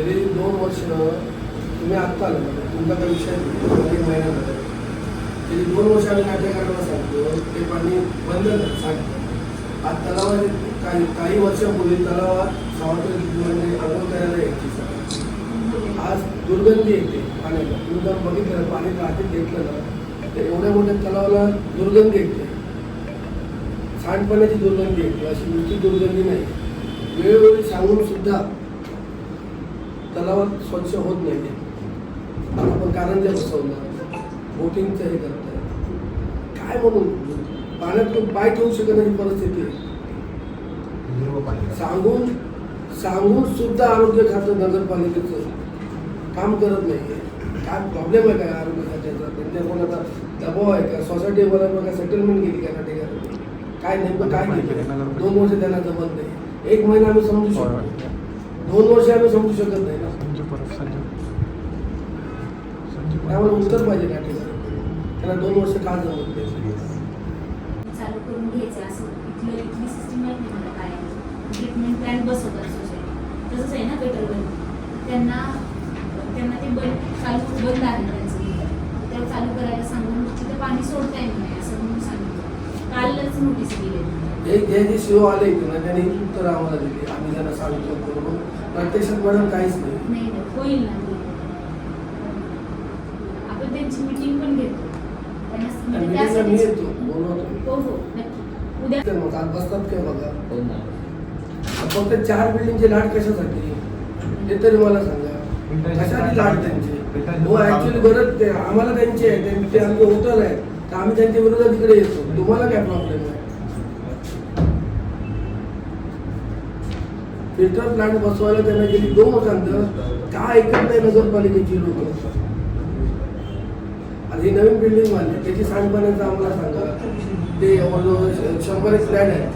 तरी दोन वर्ष तुम्ही आत्ता आलं तुमचा काही विषय नाही, एक महिना झाला तरी दोन वर्ष आम्ही नाट्यकारांना सांगतो ते पाणी बंद झालं सांगतो आज तलावात काही काही वर्षापूर्वी तलावात सावंतवाडी म्हणजे आंघोळ करायला यायची आज दुर्गंधी येते पाण्याला. तुम्ही जर बघितलं पाणी राहते घेतलं ना तर एवढ्या मोठ्या तलावाला दुर्गंधी येते. सांडपाण्याची दुर्गंधी येते. अशी मोठी दुर्गंधी नाही. वेळोवेळी सांगून सुद्धा तलावात स्वच्छ होत नाही ते आपण कारंजा बसवलं बोटिंगचं हे करताय. काय म्हणून? पाण्यात तो पाय ठेवू शकत नाही परिस्थिती. आहे सांगून सांगून सुद्धा आरोग्य खातं नगरपालिकेचं काम करत नाही काय प्रॉब्लेम आहे काय आरोग्य खात्याचा? त्यांच्या कोणाचा दबाव आहे का? सोसायटीवाला काय सेटलमेंट केली का त्या ठिकाणी काय नेमकं काय केलं? दोन वर्ष त्यांना जमत नाही. एक महिना आम्ही समजू शकतो. दोन वर्ष आम्ही समजू शकत नाही ना. त्यामुळे उत्तर पाहिजे त्या ठिकाणी. त्यांना दोन वर्ष का जमत नाही? चालू करून घ्यायचं असं. इथलं इथली सिस्टीम माहीत नाही मला काय ट्रीटमेंट प्लॅन बसवतात सोसायटी तसंच आहे ना बंद त्यांना त्यांना ते बंद चालू बंद आहे त्यांचं. ते चालू करायला सांगून तिथं पाणी सोडता येत नाही असं म्हणून सांगितलं. कालच नोटीस दिली. एक हे जे शिव आले इथे ना त्यांनी उत्तर आम्हाला दिली. आम्ही त्यांना सांगतो बरोबर. प्रत्यक्षात मॅडम काहीच नाही. नाही नाही होईल ना. आपण त्यांची मीटिंग पण घेतो. त्यांना म्हणजे मी येतो बोलवतो. हो हो नक्की. उद्या तर मग आज बसतात काय बघा? फक्त चार बिल्डिंगचे लाट कशासाठी? हे तरी मला सांगा. कशासाठी लाट त्यांची? हो ऍक्च्युली गरज ते आम्हाला त्यांची आहे. त्यां- ते आमचे होटल आहे तर आम्ही त्यांच्या विरोधात तिकडे येतो. तुम्हाला काय प्रॉब्लेम आहे? फिल्टर प्लांट बसवायला त्यांना गेली दोन वर्षांत का ऐकत नाही नगरपालिकेची लोक. आणि ही नवीन बिल्डिंग बांधली त्याची सांडपाण्याचं आम्हाला सांगा. ते शंभर एक फ्लॅट आहे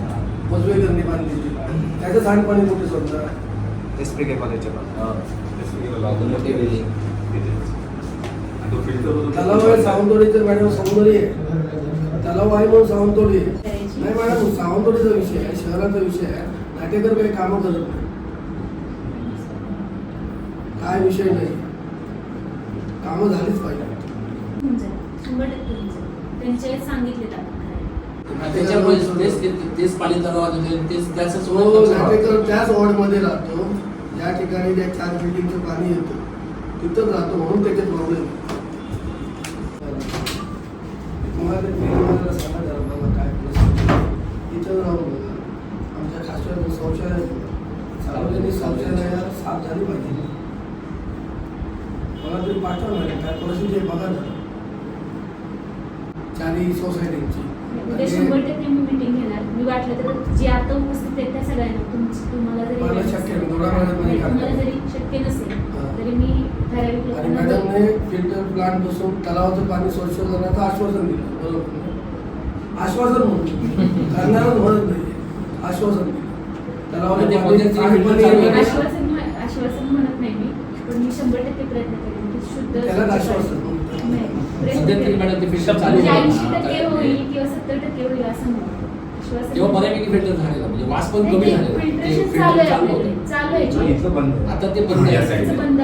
मजवेकरणी बांधलेली. त्याचं सांडपाणी कुठे सोडणार एसपी के कॉलेजच्या तलाव आहे सावंतवाडी तर मॅडम सौंदर्य आहे. तलाव आहे म्हणून सावंतवाडी आहे. नाही मॅडम सावंतवाडीचा विषय आहे शहराचा विषय आहे. नाटेकर काही कामं करत नाही. काय विषय नाही. कामं झालीच पाहिजे. करायला. त्याच्यामुळे तेच पाणी तलावात होते तेच त्याचं तो सोडून नाटेकर त्याच वॉर्डमध्ये राहतो. ज्या ठिकाणी त्या चार बिल्डिंगचं पाणी येतं. तिथंच राहतो म्हणून त्याचे प्रॉब्लेम तुम्हाला ते बिल्डिंगवाल्याला सांगा जरा बघा काय परिस्थिती तिथं राहून बघा आमच्या खासदार शौचालय सार्वजनिक शौचालय साफ झाली पाहिजे. मला तरी पाठवा मॅडम काय परिस्थिती आहे बघा जरा. चारही सोसायटीची. उद्या शंभर टक्के मी मिटिंग घेणार. मी वाटलं तर जे आता उपस्थित आहेत त्या सगळ्यांना तुमची तुम्हाला जरी मला शक्य नाही, थोडा वेळात मध्ये नाही, तुम्हाला काढता. जरी शक्य नसेल हा. तरी मी ठराविक आणि लोकांना मॅडमने फिल्टर प्लांट बसून तलावाचं पाणी स्वच्छ करण्याचं आश्वासन दिलं. बरोबर. ना? आश्वासन करणारच म्हणत नाही आश्वासन दिलं. आश्वासन म्ह- आश्वासन म्हणत नाही मी पण मी शंभर टक्के प्रयत्न करेन. की शुद्ध फिल्टर चालू म्हणजे. ऐंशी टक्के होईल किंवा सत्तर टक्के होईल असं तेव्हा बऱ्यापैकी फिल्टर झालेलं म्हणजे वास पण कमी झालेला आता ते बंद